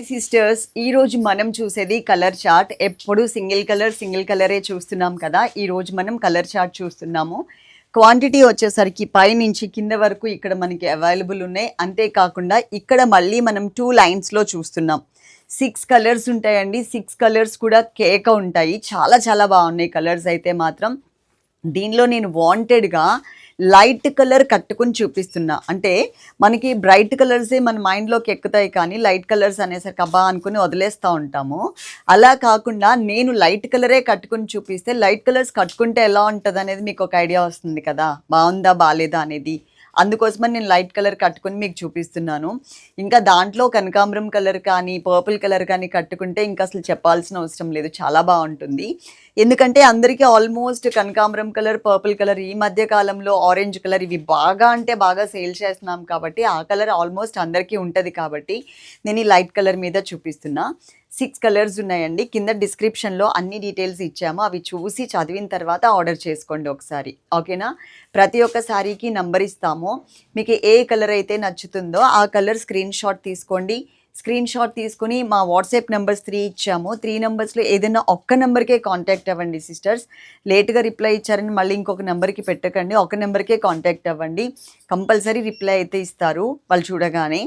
Hi sisters ఈ రోజు మనం చూసేది కలర్ చార్ట్ ఎప్పుడు సింగిల్ కలర్ సింగిల్ కలరే చూస్తున్నాం కదా. ఈ రోజు మనం కలర్ చార్ట్ చూస్తున్నాము. క్వాంటిటీ వచ్చేసరికి పై నుంచి కింద వరకు ఇక్కడ మనకి అవైలబుల్ ఉన్నాయి. అంతేకాకుండా ఇక్కడ మళ్ళీ మనం టూ లైన్స్లో చూస్తున్నాం. సిక్స్ కలర్స్ ఉంటాయండి. సిక్స్ కలర్స్ కూడా కేక ఉంటాయి. చాలా చాలా బాగున్నాయి కలర్స్ అయితే మాత్రం. దీనిలో నేను వాంటెడ్గా లైట్ కలర్ కట్టుకుని చూపిస్తున్నా. అంటే మనకి బ్రైట్ కలర్సే మన మైండ్లోకి ఎక్కుతాయి కానీ లైట్ కలర్స్ అనేసరికి అబ్బా అనుకుని వదిలేస్తూ ఉంటాము. అలా కాకుండా నేను లైట్ కలరే కట్టుకుని చూపిస్తే లైట్ కలర్స్ కట్టుకుంటే ఎలా ఉంటుంది అనేది మీకు ఒక ఐడియా వస్తుంది కదా. బాగుందా బాగాలేదా అనేది. అందుకోసమని నేను లైట్ కలర్ కట్టుకుని మీకు చూపిస్తున్నాను. ఇంకా దాంట్లో కనకాంబరం కలర్ కానీ పర్పుల్ కలర్ కానీ కట్టుకుంటే ఇంకా అసలు చెప్పాల్సిన అవసరం లేదు. చాలా బాగుంటుంది. ఎందుకంటే అందరికీ ఆల్మోస్ట్ కనకాంబరం కలర్ పర్పుల్ కలర్ ఈ మధ్య కాలంలో ఆరెంజ్ కలర్ ఇవి బాగా అంటే బాగా సేల్ చేస్తున్నాం కాబట్టి ఆ కలర్ ఆల్మోస్ట్ అందరికీ ఉంటుంది కాబట్టి నేను ఈ లైట్ కలర్ మీద చూపిస్తున్నా. సిక్స్ కలర్స్ ఉన్నాయండి. కింద డిస్క్రిప్షన్లో అన్ని డీటెయిల్స్ ఇచ్చాము. అవి చూసి చదివిన తర్వాత ఆర్డర్ చేసుకోండి ఒకసారి. ఓకేనా ప్రతి ఒక్క శారీకి నంబర్ ఇస్తాము. మీకు ఏ కలర్ అయితే నచ్చుతుందో ఆ కలర్ స్క్రీన్ షాట్ తీసుకోండి. స్క్రీన్ షాట్ తీసుకుని మా వాట్సాప్ నెంబర్స్ త్రీ ఇచ్చాము. త్రీ నెంబర్స్లో ఏదైనా ఒక్క నెంబర్కే కాంటాక్ట్ అవ్వండి సిస్టర్స్ లేట్గా రిప్లై ఇచ్చారని మళ్ళీ ఇంకొక నెంబర్కి పెట్టకండి. ఒక నెంబర్కే కాంటాక్ట్ అవ్వండి. కంపల్సరీ రిప్లై అయితే ఇస్తారు వాళ్ళు చూడగానే.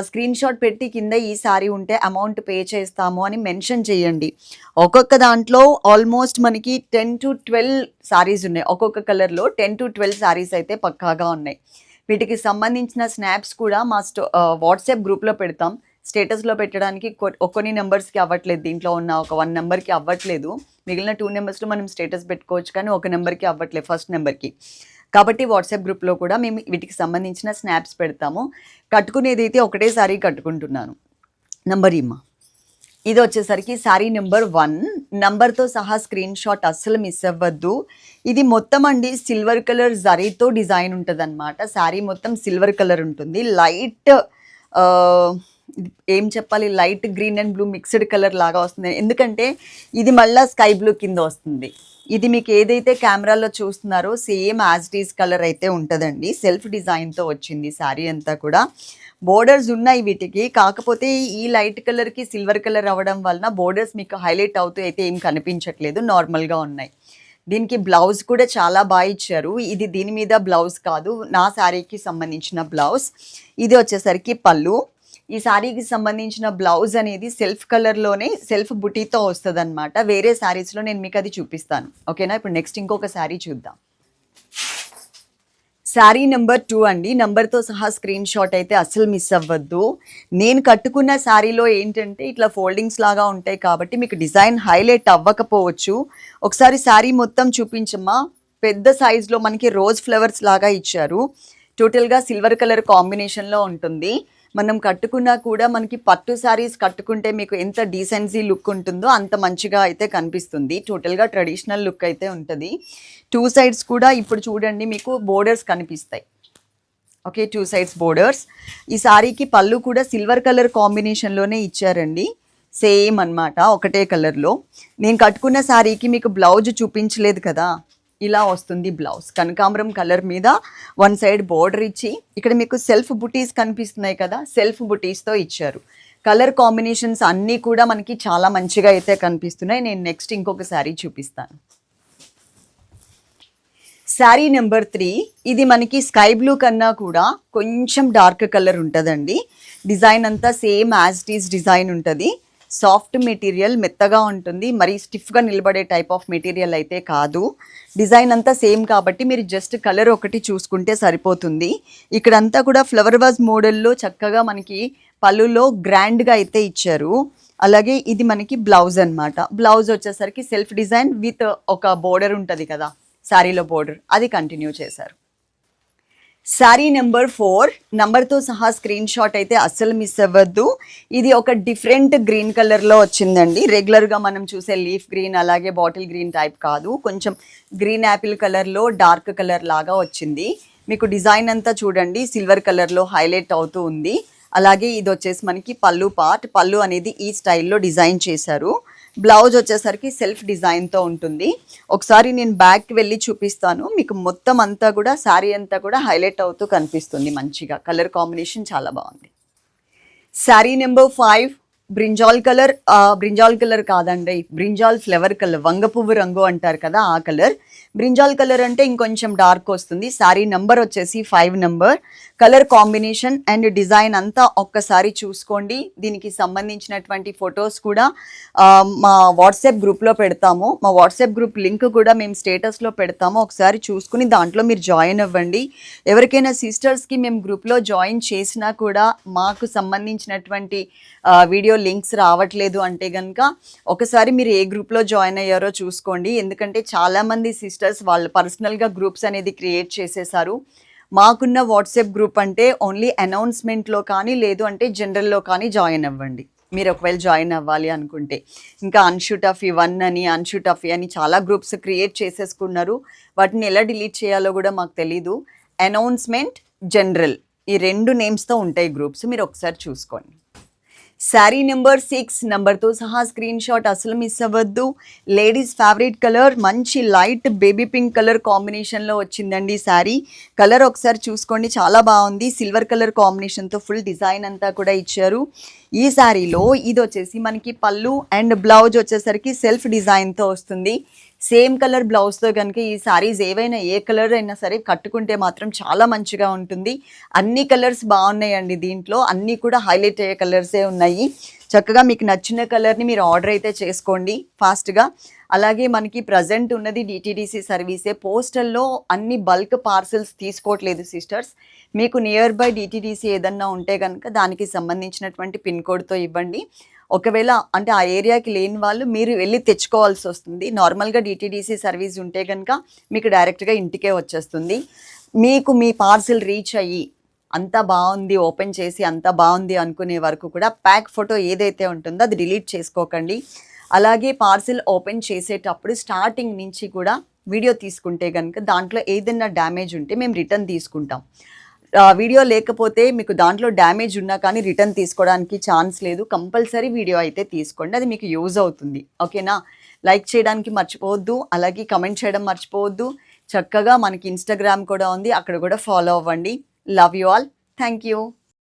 స్క్రీన్ షాట్ పెట్టి కింద ఈ సారీ ఉంటే అమౌంట్ పే చేస్తాము అని మెన్షన్ చేయండి. ఒక్కొక్క దాంట్లో ఆల్మోస్ట్ మనకి టెన్ టు ట్వెల్వ్ సారీస్ ఉన్నాయి. ఒక్కొక్క కలర్లో టెన్ టు ట్వెల్వ్ సారీస్ అయితే పక్కాగా ఉన్నాయి. వీటికి సంబంధించిన స్నాప్స్ కూడా మా స్టో వాట్సాప్ గ్రూప్లో పెడతాం. స్టేటస్లో పెట్టడానికి కొ- కొన్ని నెంబర్స్కి అవ్వట్లేదు. దీంట్లో ఉన్న ఒక వన్ నెంబర్కి అవ్వట్లేదు. మిగిలిన టూ నెంబర్స్లో మనం స్టేటస్ పెట్టుకోవచ్చు కానీ ఒక నెంబర్కి అవ్వట్లేదు ఫస్ట్ నెంబర్కి కాబట్టి వాట్సాప్ గ్రూప్లో కూడా మేము వీటికి సంబంధించిన స్నాప్స్ పెడతాము. కట్టుకునేది అయితే ఒకటేసారి కట్టుకుంటున్నాను. నంబర్ ఇమ్మా. ఇది వచ్చేసరికి శారీ నెంబర్ వన్. నంబర్తో సహా స్క్రీన్ షాట్ అస్సలు మిస్ అవ్వద్దు. ఇది మొత్తం అండి సిల్వర్ కలర్ జరీతో డిజైన్ ఉంటుంది అనమాట శారీ మొత్తం సిల్వర్ కలర్ ఉంటుంది. లైట్ ఏం చెప్పాలి? Light green and blue mixed colour లాగా వస్తుంది. ఎందుకంటే ఇది మళ్ళీ స్కై బ్లూ కింద వస్తుంది. ఇది మీకు ఏదైతే కెమెరాలో చూస్తున్నారో సేమ్ యాజ్టీస్ కలర్ అయితే ఉంటుందండి. సెల్ఫ్ డిజైన్తో వచ్చింది శారీ అంతా కూడా. బోర్డర్స్ ఉన్నాయి వీటికి. కాకపోతే ఈ లైట్ కలర్కి సిల్వర్ కలర్ అవ్వడం వలన బోర్డర్స్ మీకు హైలైట్ అవుతూ అయితే ఏం కనిపించట్లేదు. నార్మల్గా ఉన్నాయి. దీనికి బ్లౌజ్ కూడా చాలా బాగా ఇచ్చారు. ఇది దీని మీద బ్లౌజ్ కాదు. నా శారీకి సంబంధించిన బ్లౌజ్. ఇది వచ్చేసరికి పళ్ళు. ఈ శారీకి సంబంధించిన బ్లౌజ్ అనేది సెల్ఫ్ కలర్లోనే సెల్ఫ్ బుటీతో వస్తుంది అనమాట వేరే శారీస్లో నేను మీకు అది చూపిస్తాను. ఓకేనా? ఇప్పుడు నెక్స్ట్ ఇంకొక శారీ చూద్దాం. శారీ నెంబర్ టూ అండి. నెంబర్తో సహా స్క్రీన్ షాట్ అయితే అస్సలు మిస్ అవ్వద్దు. నేను కట్టుకున్న శారీలో ఏంటంటే ఇట్లా ఫోల్డింగ్స్ లాగా ఉంటాయి కాబట్టి మీకు డిజైన్ హైలైట్ అవ్వకపోవచ్చు. ఒకసారి శారీ మొత్తం చూపించమ్మా. పెద్ద సైజులో మనకి రోజ్ ఫ్లవర్స్ లాగా ఇచ్చారు. టోటల్గా సిల్వర్ కలర్ కాంబినేషన్లో ఉంటుంది. మనం కట్టుకున్నా కూడా మనకి పట్టు శారీస్ కట్టుకుంటే మీకు ఎంత డీసెన్సీ లుక్ ఉంటుందో అంత మంచిగా అయితే కనిపిస్తుంది. టోటల్గా ట్రెడిషనల్ లుక్ అయితే ఉంటుంది. టూ సైడ్స్ కూడా ఇప్పుడు చూడండి మీకు బోర్డర్స్ కనిపిస్తాయి. ఓకే టూ సైడ్స్ బోర్డర్స్ ఈ శారీకి పళ్ళు కూడా సిల్వర్ కలర్ కాంబినేషన్లోనే ఇచ్చారండి. సేమ్ అన్నమాట ఒకటే కలర్లో నేను కట్టుకున్న శారీకి మీకు బ్లౌజ్ చూపించలేదు కదా. ఇలా వస్తుంది బ్లౌజ్. కనకాంబరం కలర్ మీద వన్ సైడ్ బోర్డర్ ఇచ్చి ఇక్కడ మీకు సెల్ఫ్ బుటీస్ కనిపిస్తున్నాయి కదా సెల్ఫ్ బుటీస్తో ఇచ్చారు. కలర్ కాంబినేషన్స్ అన్నీ కూడా మనకి చాలా మంచిగా అయితే కనిపిస్తున్నాయి. నేను నెక్స్ట్ ఇంకొక శారీ చూపిస్తాను. శారీ నెంబర్ త్రీ ఇది మనకి స్కై బ్లూ కన్నా కూడా కొంచెం డార్క్ కలర్ ఉంటుందండి. డిజైన్ అంతా సేమ్ యాజ్ టీస్ డిజైన్ ఉంటుంది. సాఫ్ట్ మెటీరియల్ మెత్తగా ఉంటుంది మరీ స్టిఫ్గా నిలబడే టైప్ ఆఫ్ మెటీరియల్ అయితే కాదు. డిజైన్ అంతా సేమ్ కాబట్టి మీరు జస్ట్ కలర్ ఒకటి చూసుకుంటే సరిపోతుంది. ఇక్కడంతా కూడా ఫ్లవర్ వాజ్ మోడల్లో చక్కగా మనకి పళ్ళులో గ్రాండ్గా అయితే ఇచ్చారు. అలాగే ఇది మనకి బ్లౌజ్ అన్నమాట. బ్లౌజ్ వచ్చేసరికి సెల్ఫ్ డిజైన్ విత్ ఒక బోర్డర్ ఉంటుంది కదా శారీలో బోర్డర్. అది కంటిన్యూ చేశారు. శారీ నెంబర్ ఫోర్ నంబర్తో సహా స్క్రీన్ షాట్ అయితే అస్సలు మిస్ అవ్వద్దు. ఇది ఒక డిఫరెంట్ గ్రీన్ కలర్లో వచ్చిందండి. రెగ్యులర్గా మనం చూసే లీఫ్ గ్రీన్ అలాగే బాటిల్ గ్రీన్ టైప్ కాదు. కొంచెం గ్రీన్ యాపిల్ కలర్లో డార్క్ కలర్ లాగా వచ్చింది. మీకు డిజైన్ అంతా చూడండి. సిల్వర్ కలర్లో హైలైట్ అవుతూ ఉంది. అలాగే ఇది వచ్చేసి మనకి పళ్ళు పార్ట్ పళ్ళు అనేది ఈ స్టైల్లో డిజైన్ చేశారు. బ్లౌజ్ వచ్చేసరికి సెల్ఫ్ డిజైన్తో ఉంటుంది. ఒకసారి నేను బ్యాక్కి వెళ్ళి చూపిస్తాను. మీకు మొత్తం అంతా కూడా శారీ అంతా కూడా హైలైట్ అవుతూ కనిపిస్తుంది మంచిగా. కలర్ కాంబినేషన్ చాలా బాగుంది. Sari number five brinjal colour brinjal colour కాదండి బ్రింజాల్ ఫ్లవర్ కలర్ వంగ పువ్వు రంగు అంటారు కదా ఆ కలర్. బ్రింజాల్ కలర్ అంటే ఇంకొంచెం డార్క్ వస్తుంది. శారీ నంబర్ వచ్చేసి five number colour combination and design అంతా ఒక్కసారి చూసుకోండి. దీనికి సంబంధించినటువంటి ఫొటోస్ కూడా మా వాట్సాప్ గ్రూప్లో పెడతాము. మా వాట్సాప్ గ్రూప్ లింక్ కూడా మేము స్టేటస్లో పెడతాము. ఒకసారి చూసుకుని దాంట్లో మీరు జాయిన్ అవ్వండి. ఎవరికైనా సిస్టర్స్కి మేము గ్రూప్లో జాయిన్ చేసినా కూడా మాకు సంబంధించినటువంటి వీడియో లింక్స్ రావట్లేదు అంటే కనుక ఒకసారి మీరు ఏ గ్రూప్లో జాయిన్ అయ్యారో చూసుకోండి. ఎందుకంటే చాలామంది సిస్టర్స్ వాళ్ళు పర్సనల్గా గ్రూప్స్ అనేది క్రియేట్ చేసేసారు. మాకున్న వాట్సాప్ గ్రూప్ అంటే ఓన్లీ అనౌన్స్మెంట్లో కానీ లేదు అంటే జనరల్లో కానీ జాయిన్ అవ్వండి. మీరు ఒకవేళ జాయిన్ అవ్వాలి అనుకుంటే. ఇంకా అన్షూట్ ఆఫ్ వన్ అని అన్షూట్ ఆఫ్ అని చాలా గ్రూప్స్ క్రియేట్ చేసేసుకున్నారు. వాటిని ఎలా డిలీట్ చేయాలో కూడా మాకు తెలీదు. అనౌన్స్మెంట్ జనరల్ ఈ రెండు నేమ్స్తో ఉంటాయి గ్రూప్స్ మీరు ఒకసారి చూసుకోండి. శారీ నెంబర్ సిక్స్ నెంబర్తో సహా స్క్రీన్ షాట్ అసలు మిస్ అవ్వద్దు. లేడీస్ ఫేవరెట్ కలర్ మంచి లైట్ బేబీ పింక్ కలర్ కాంబినేషన్లో వచ్చిందండి శారీ. కలర్ ఒకసారి చూసుకోండి చాలా బాగుంది. సిల్వర్ కలర్ కాంబినేషన్తో ఫుల్ డిజైన్ అంతా కూడా ఇచ్చారు. ఈ శారీలో ఇది వచ్చేసి మనకి పళ్ళు అండ్ బ్లౌజ్ వచ్చేసరికి సెల్ఫ్ డిజైన్తో వస్తుంది. సేమ్ కలర్ బ్లౌజ్తో కనుక ఈ సారీస్ ఏవైనా ఏ కలర్ అయినా సరే కట్టుకుంటే మాత్రం చాలా మంచిగా ఉంటుంది. అన్ని కలర్స్ బాగున్నాయండి దీంట్లో. అన్నీ కూడా హైలైట్ అయ్యే కలర్సే ఉన్నాయి. చక్కగా మీకు నచ్చిన కలర్ని మీరు ఆర్డర్ అయితే చేసుకోండి ఫాస్ట్గా. అలాగే మనకి ప్రజెంట్ ఉన్నది డిటీడీసీ సర్వీసే. పోస్టల్లో అన్ని బల్క్ పార్సెల్స్ తీసుకోవట్లేదు సిస్టర్స్. మీకు నియర్ బై డిటీడీసీ ఏదన్నా ఉంటే కనుక దానికి సంబంధించినటువంటి పిన్ కోడ్తో ఇవ్వండి. ఒకవేళ అంటే ఆ ఏరియాకి లేని వాళ్ళు మీరు వెళ్ళి తెచ్చుకోవాల్సి వస్తుంది. నార్మల్గా డిటీడీసీ సర్వీస్ ఉంటే కనుక మీకు డైరెక్ట్గా ఇంటికే వచ్చేస్తుంది. మీకు మీ పార్సిల్ రీచ్ అయ్యి అంత బాగుంది ఓపెన్ చేసి అంత బాగుంది అనుకునే వరకు కూడా ప్యాక్ ఫోటో ఏదైతే ఉంటుందో అది డిలీట్ చేసుకోకండి. అలాగే పార్సిల్ ఓపెన్ చేసేటప్పుడు స్టార్టింగ్ నుంచి కూడా వీడియో తీసుకుంటే కనుక దాంట్లో ఏదైనా డ్యామేజ్ ఉంటే మేము రిటర్న్ తీసుకుంటాం. వీడియో లేకపోతే మీకు దాంట్లో డ్యామేజ్ ఉన్నా కానీ రిటర్న్ తీసుకోవడానికి ఛాన్స్ లేదు. కంపల్సరీ వీడియో అయితే తీసుకోండి. అది మీకు యూజ్ అవుతుంది. ఓకేనా? లైక్ చేయడానికి మర్చిపోవద్దు. అలాగే కమెంట్ చేయడం మర్చిపోవద్దు. చక్కగా మనకి ఇన్స్టాగ్రామ్ కూడా ఉంది. అక్కడ కూడా ఫాలో అవ్వండి. Love you all thank you